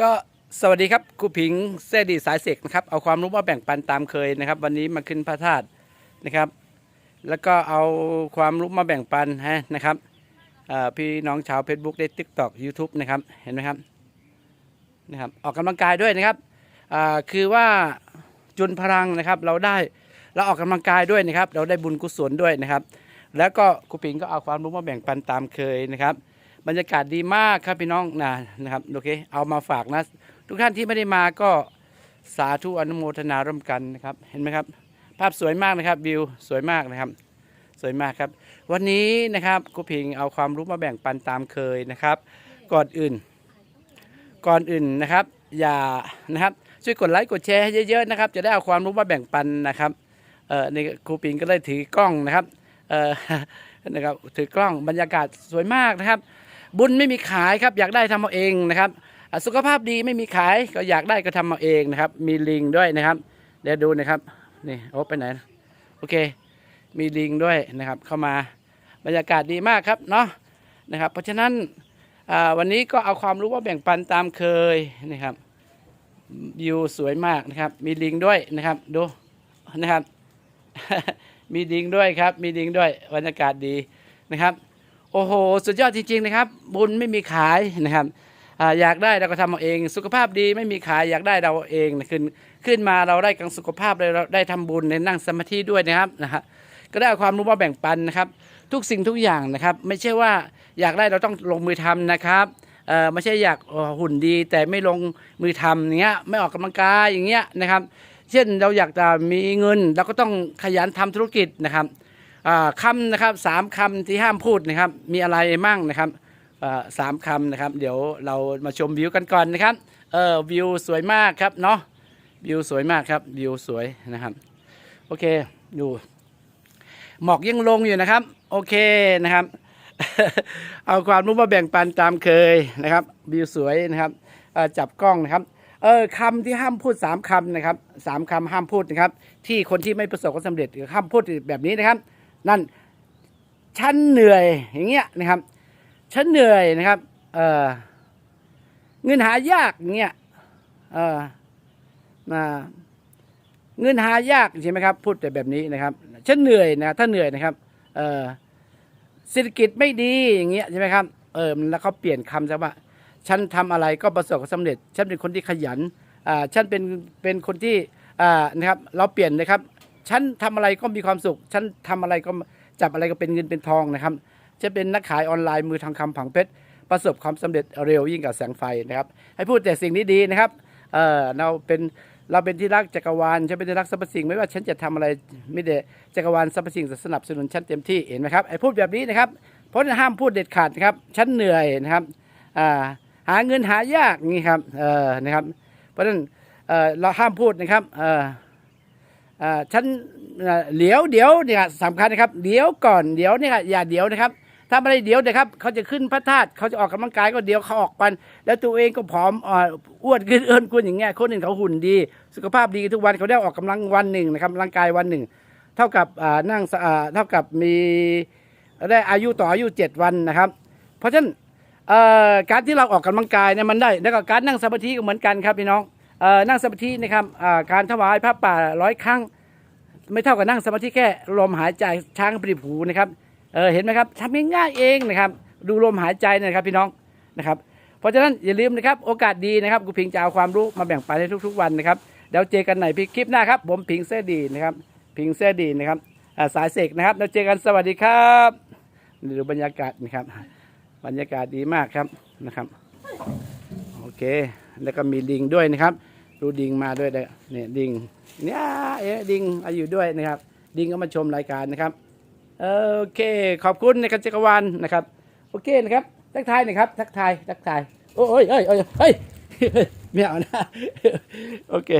ก็สวัสดีครับครูผิงเสดีสายเสกนะครับเอาความรู้มาแบ่งปันตามเคยนะครับ วันนี้มาขึ้นพระธาตุนะครับ แล้วก็เอาความรู้มาแบ่งปันฮะนะครับพี่น้องชาว Facebook ได้ TikTok YouTube นะครับเห็นไหมครับนะครับออกกำลังกายด้วยนะครับคือว่าจุนพลังนะครับเราได้เราออกกำลังกายด้วยนะครับ เราได้บุญกุศลด้วยนะครับ แล้วก็ครูผิงก็เอาความรู้มาแบ่งปันตามเคยนะครับ บรรยากาศดีมากครับพี่น้องนะนะครับโอเคเอามาฝากนะ ทุกท่านที่ไม่ได้มาก็สาธุอนุโมทนาร่วมกันนะครับ เห็นไหมครับ ภาพสวยมากนะครับวิวสวยมากนะครับ สวยมากครับ วันนี้นะครับครูพิงเอาความรู้มาแบ่งปันตามเคยนะครับ ก่อนอื่น ก่อนอื่นนะครับ อย่านะครับช่วยกดไลค์กดแชร์ให้เยอะๆนะครับ จะได้เอาความรู้มาแบ่งปันนะครับเอ่อนี่ครูปิงก็เลยถือกล้องนะครับเอ่อนะครับถือกล้องบรรยากาศสวยมากนะครับ บุญไม่มีขายครับอยากได้ทำเอาเองนะครับสุขภาพดีไม่มีขายก็อยากได้ก็ทำเอาเองนะครับ มีลิงด้วยนะครับ เดี๋ยวดูนะครับนี่โอ้ไปไหนโอเค มีลิงด้วยนะครับ เข้ามาบรรยากาศดีมากครับเนาะนะครับ เพราะฉะนั้นวันนี้ก็เอาความรู้ว่าแบ่งปันตามเคยนะครับวิวสวยมากนะครับ มีลิงด้วยนะครับดูนะครับ มีลิงด้วยครับ มีลิงด้วยบรรยากาศดีนะครับ โอ้โห สุดยอดจริง ๆ นะครับ บุญไม่มีขายนะครับออยากได้เราก็ทำเอาเอง สุขภาพดีไม่มีขายอยากได้เราเองนะขึ้นขึ้นมาเราได้กังสุขภาพเลยเราได้ทำบุญในนั่งสมาธิด้วยนะครับนะฮะก็ได้ความรู้มาแบ่งปันนะครับ ทุกสิ่งทุกอย่างนะครับ ไม่ใช่ว่าอยากได้เราต้องลงมือทำนะครับเออไม่ใช่อยากหุ่นดีแต่ไม่ลงมือทำอย่างเงี้ยไม่ออกกำลังกายอย่างเงี้ยนะครับ เช่นเราอยากจะมีเงินเราก็ต้องขยันทำธุรกิจนะครับ คำนะครับสามคำที่ห้ามพูดนะครับ มีอะไรมั่งนะครับสามคำนะครับ เดี๋ยวเรามาชมวิวกันก่อนนะครับเออวิวสวยมากครับเนาะวิวสวยมากครับวิวสวยนะครับ โอเคดูหมอกยังลงอยู่นะครับ โอเคนะครับ เอาความรู้มาแบ่งปันตามเคยนะครับ วิวสวยนะครับจับกล้องนะครับเออคำที่ห้ามพูดสามคำนะครับสามคำห้ามพูดนะครับ ที่คนที่ไม่ประสบความสำเร็จห้ามพูดแบบนี้นะครับ นั่นฉันเหนื่อยอย่างเงี้ยนะครับฉันเหนื่อยนะครับเออเงินหายากอย่างเงี้ยเออมาเงินหายากใช่ไหมครับ พูดแต่แบบนี้นะครับฉันเหนื่อยนะถ้าเหนื่อยนะครับเออเศรษฐกิจไม่ดีอย่างเงี้ยใช่ไหมครับเออแล้วเขาเปลี่ยนคำซะว่า ฉันทำอะไรก็ประสบความสำเร็จ ฉันเป็นคนที่ขยันอ่าฉันเป็นเป็นคนที่อ่านะครับเราเปลี่ยนนะครับ ฉันทำอะไรก็มีความสุข ฉันทำอะไรก็จับอะไรก็เป็นเงินเป็นทองนะครับจะเป็นนักขายออนไลน์มือทองคำผังเพชรประสบความสำเร็จเร็วยิ่งกับแสงไฟนะครับ ให้พูดแต่สิ่งนี้ดีนะครับเออเราเป็นเราเป็นที่รักจักรวาลฉันเป็นที่รักสรรพสิ่งไม่ว่าฉันจะทำอะไรไม่ได้จักรวาลสรรพสิ่งจะสนับสนุนฉันเต็มที่เห็นไหมครับไอ้พูดแบบนี้นะครับเพราะนั้นห้ามพูดเด็ดขาดนะครับฉันเหนื่อยนะครับอ่าหาเงินหายากนี่ครับเออนะครับ เพราะฉะนั้นเออเราห้ามพูดนะครับเออ ฉันเอ่อเดี๋ยวเดี๋ยวเนี่ยสำคัญนะครับเดี๋ยวก่อนเดี๋ยวเนี่ยอย่าเดี๋ยวนะครับ ถ้าไม่ได้เดี๋ยวนะครับเขาจะขึ้นพระธาตุเขาจะออกกำลังกายก็เดี๋ยวเขาออกปัน แล้วตัวเองก็ผอมอ่าอ้วนขึ้นเอินคุณอย่างเงี้ยคนอื่นเขาหุ่นดี สุขภาพดีทุกวันเขาได้ออกกำลังวันหนึ่งนะครับร่างกายวันหนึ่ง เท่ากับนั่งเท่ากับมีได้อายุต่ออายุเจ็ดวันนะครับ เพราะฉะนั้นการที่เราออกกำลังกายเนี่ยมันได้แล้วก็การนั่งสมาธิก็เหมือนกันครับพี่น้อง นั่งสมาธินะครับการถวายพระป่าร้อยครั้ง ไม่เท่ากับนั่งสมาธิแค่ลมหายใจช้างปริผูนะครับเเห็นไหมครับทำง่ายๆเองนะครับ ดูลมหายใจนะครับพี่น้องนะครับ เพราะฉะนั้นอย่าลืมนะครับ โอกาสดีนะครับกูพิงจะเอาความรู้มาแบ่งปันในทุก ๆ วันนะครับเดี๋ยวเจอกันใหม่พี่คลิปหน้าครับผมพิงเสดีนะครับ พิงเสดีนะครับสายเสกนะครับแล้วเจอกันสวัสดีครับดูบรรยากาศนะครับ บรรยากาศดีมากครับนะครับ โอเค แล้วก็มีดิงด้วยนะครับ ดูดิงมาด้วยเนี่ยดิงเนี่ยเอ๊ดิงมาอยู่ด้วยนะครับ ดิงก็มาชมรายการนะครับโอเค ขอบคุณนะครับจักรวาลนะครับ โอเคนะครับทักทายนะครับทักทายทักทายโอ้ยเอ้ยเอ้ยเอ้ยเฮ้ยไม่เอานะโอเค